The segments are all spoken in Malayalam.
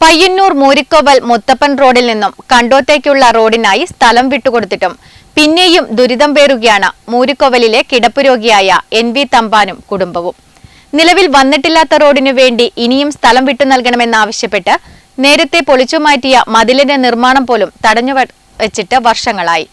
പയ്യന്നൂർ മൂരിക്കോവൽ മുത്തപ്പൻ റോഡിൽ നിന്നും കണ്ടോത്തേക്കുള്ള റോഡിനായി സ്ഥലം വിട്ടുകൊടുത്തിട്ടും പിന്നെയും ദുരിതം പേറുകയാണ് മൂരിക്കോവലിലെ കിടപ്പുരോഗിയായ എൻ വി തമ്പാനും കുടുംബവും. നിലവിൽ വന്നിട്ടില്ലാത്ത റോഡിനു വേണ്ടി ഇനിയും സ്ഥലം വിട്ടു നൽകണമെന്നാവശ്യപ്പെട്ട് നേരത്തെ പൊളിച്ചുമാറ്റിയ മതിലിന്റെ നിർമ്മാണം പോലും തടഞ്ഞു വെച്ചിട്ട് വർഷങ്ങളായി.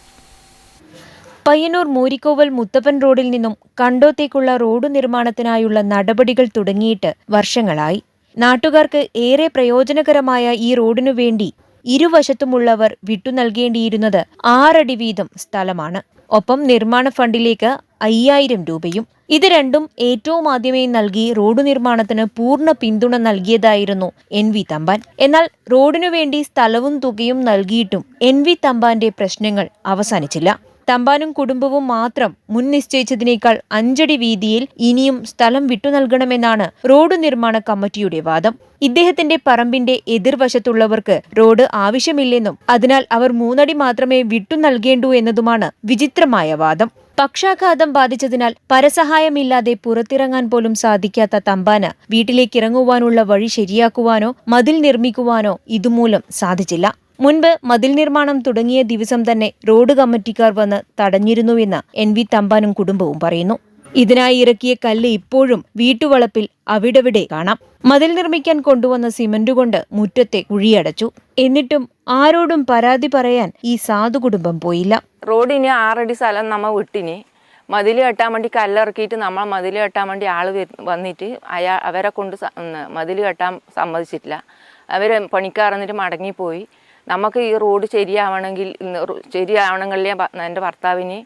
പയ്യന്നൂർ മൂരിക്കോവൽ മുത്തപ്പൻ റോഡിൽ നിന്നും കണ്ടോത്തേക്കുള്ള റോഡ് നിർമ്മാണത്തിനായുള്ള നടപടികൾ തുടങ്ങിയിട്ട് വർഷങ്ങളായി. നാട്ടുകാർക്ക് ഏറെ പ്രയോജനകരമായ ഈ റോഡിനു വേണ്ടി ഇരുവശത്തുമുള്ളവർ വിട്ടു നൽകേണ്ടിയിരുന്നത് ആറടി വീതം സ്ഥലമാണ്. ഒപ്പം നിർമ്മാണ ഫണ്ടിലേക്ക് അയ്യായിരം രൂപയും ഇത് രണ്ടും ഏറ്റവും ആദ്യമേ നൽകി റോഡ് നിർമ്മാണത്തിന് പൂർണ പിന്തുണ നൽകിയതായിരുന്നു എൻ വി തമ്പാൻ. എന്നാൽ റോഡിനു വേണ്ടി സ്ഥലവും തുകയും നൽകിയിട്ടും എൻ വി തമ്പാന്റെ പ്രശ്നങ്ങൾ അവസാനിച്ചില്ല. തമ്പാനും കുടുംബവും മാത്രം മുൻ നിശ്ചയിച്ചതിനേക്കാൾ അഞ്ചടി വീതിയിൽ ഇനിയും സ്ഥലം വിട്ടു നൽകണമെന്നാണ് റോഡ് നിർമ്മാണ കമ്മിറ്റിയുടെ വാദം. ഇദ്ദേഹത്തിന്റെ പറമ്പിന്റെ എതിർവശത്തുള്ളവർക്ക് റോഡ് ആവശ്യമില്ലെന്നും അതിനാൽ അവർ മൂന്നടി മാത്രമേ വിട്ടു നൽകേണ്ടൂ എന്നതുമാണ് വിചിത്രമായ വാദം. പക്ഷാഘാതം ബാധിച്ചതിനാൽ പരസഹായമില്ലാതെ പുറത്തിറങ്ങാൻ പോലും സാധിക്കാത്ത തമ്പാന് വീട്ടിലേക്കിറങ്ങുവാനുള്ള വഴി ശരിയാക്കുവാനോ മതിൽ നിർമ്മിക്കുവാനോ ഇതുമൂലം സാധിച്ചില്ല. മുൻപ് മതിൽ നിർമ്മാണം തുടങ്ങിയ ദിവസം തന്നെ റോഡ് കമ്മിറ്റിക്കാർ വന്ന് തടഞ്ഞിരുന്നുവെന്ന് എൻ വി തമ്പാനും കുടുംബവും പറയുന്നു. ഇതിനായി ഇറക്കിയ കല്ല് ഇപ്പോഴും വീട്ടുവളപ്പിൽ അവിടെവിടെ കാണാം. മതിൽ നിർമ്മിക്കാൻ കൊണ്ടുവന്ന സിമന്റ് കൊണ്ട് മുറ്റത്തെ കുഴിയടച്ചു. എന്നിട്ടും ആരോടും പരാതി പറയാൻ ഈ സാധു കുടുംബം പോയില്ല. റോഡിന് ആറടി സ്ഥലം നമ്മ വിട്ടിന്. മതിൽ കെട്ടാൻ വേണ്ടി കല്ലിറക്കിയിട്ട് നമ്മൾ മതിൽ കെട്ടാൻ വേണ്ടി ആൾ വന്നിട്ട് അയാ അവരെ കൊണ്ട് മതിൽ കെട്ടാൻ സമ്മതിച്ചിട്ടില്ല. അവർ പണിക്കാർ എന്നിട്ട് മടങ്ങിപ്പോയി. നമുക്ക് ഈ റോഡ് ശരിയാവണമെങ്കിൽ ശരിയാവണമെങ്കിലേ എന്റെ ഭർത്താവിന്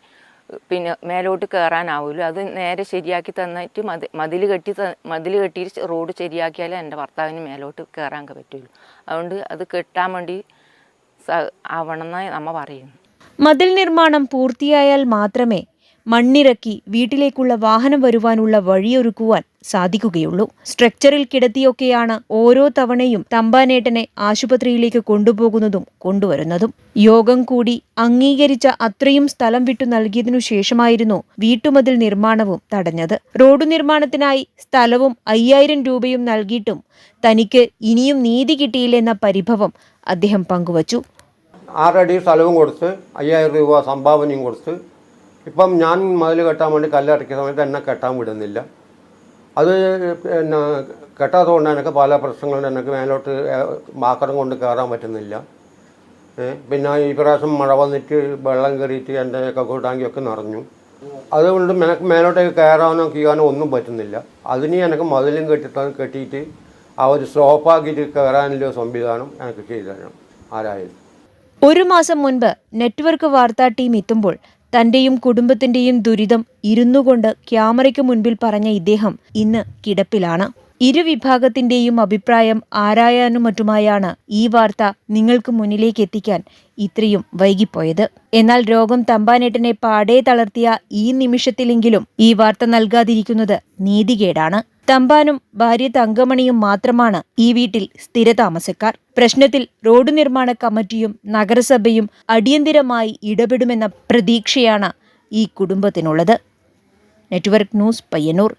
പിന്നെ മേലോട്ട് കയറാനാവില്ല അത് നേരെ ശരിയാക്കി തന്നിട്ട് മതി മതിൽ കെട്ടി മതിൽ കെട്ടി റോഡ് ശരിയാക്കിയാലേ എന്റെ ഭർത്താവിന് മേലോട്ട് കയറാൻ പറ്റുള്ളൂ. അതുകൊണ്ട് അത് കെട്ടാൻ വേണ്ടി ആവണമെന്നാണ് നമ്മ പറയുന്നു. മതിൽ നിർമ്മാണം പൂർത്തിയായാൽ മാത്രമേ മണ്ണിറക്കി വീട്ടിലേക്കുള്ള വാഹനം വരുവാനുള്ള വഴിയൊരുക്കുവാൻ സാധിക്കുകയുള്ളൂ. സ്ട്രക്ചറിൽ കിടത്തിയൊക്കെയാണ് ഓരോ തവണയും തമ്പാനേട്ടനെ ആശുപത്രിയിലേക്ക് കൊണ്ടുപോകുന്നതും കൊണ്ടുവരുന്നതും. യോഗം കൂടി അംഗീകരിച്ച അത്രയും സ്ഥലം വിട്ടു നൽകിയതിനു ശേഷമായിരുന്നു വീട്ടുമതിൽ നിർമ്മാണവും തടഞ്ഞത്. റോഡ് നിർമ്മാണത്തിനായി സ്ഥലവും അയ്യായിരം രൂപയും നൽകിയിട്ടും തനിക്ക് ഇനിയും നീതി കിട്ടിയില്ലെന്ന പരിഭവം അദ്ദേഹം പങ്കുവച്ചു. ആറടി സ്ഥലവും കൊടുത്ത് അയ്യായിരം രൂപ സംഭാവനയും കൊടുത്ത് ഇപ്പം ഞാൻ മതിൽ കെട്ടാൻ വേണ്ടി കല്ലിറക്കിയ സമയത്ത് എന്നെ കെട്ടാൻ വിടുന്നില്ല. അത് പിന്നെ കെട്ടാത്തതുകൊണ്ട് എനിക്ക് പല പ്രശ്നങ്ങളും എനിക്ക് മേലോട്ട് മാക്കടം കൊണ്ട് കയറാൻ പറ്റുന്നില്ല. പിന്നെ ഈ പ്രാവശ്യം മഴ വന്നിട്ട് വെള്ളം കയറിയിട്ട് എന്റെ കക്കൂട്ടാങ്കിയൊക്കെ നിറഞ്ഞു. അതുകൊണ്ട് എനിക്ക് മേലോട്ടേക്ക് കയറാനോ കീയാനോ ഒന്നും പറ്റുന്നില്ല. അതിന് എനിക്ക് മതിലും കെട്ടിട്ട് കെട്ടിയിട്ട് ആ ഒരു സ്ലോപ്പാക്കിയിട്ട് കയറാനുള്ള സംവിധാനം എനിക്ക് ചെയ്തു തരണം. ആരായാലും. ഒരു മാസം മുൻപ് നെറ്റ്വർക്ക് വാർത്താ ടീം എത്തുമ്പോൾ തന്റെയും കുടുംബത്തിന്റെയും ദുരിതം ഇരുന്നുകൊണ്ട് ക്യാമറയ്ക്ക് മുൻപിൽ പറഞ്ഞ ഇദ്ദേഹം ഇന്ന് കിടപ്പിലാണ്. ഇരുവിഭാഗത്തിന്റെയും അഭിപ്രായം ആരായാനും മറ്റുമായാണ് ഈ വാർത്ത നിങ്ങൾക്ക് മുന്നിലേക്ക് എത്തിക്കാൻ ഇത്രയും വൈകിപ്പോയത്. എന്നാൽ രോഗം തമ്പാനേട്ടനെ പാടേ തളർത്തിയ ഈ നിമിഷത്തിലെങ്കിലും ഈ വാർത്ത നൽകാതിരിക്കുന്നത് നീതികേടാണ്. തമ്പാനും ഭാര്യ തങ്കമണിയും മാത്രമാണ് ഈ വീട്ടിൽ സ്ഥിരതാമസക്കാർ. പ്രശ്നത്തിൽ റോഡ് നിർമ്മാണ കമ്മിറ്റിയും നഗരസഭയും അടിയന്തിരമായി ഇടപെടുമെന്ന പ്രതീക്ഷയാണ് ഈ കുടുംബത്തിനുള്ളത്. Network news Payyanur.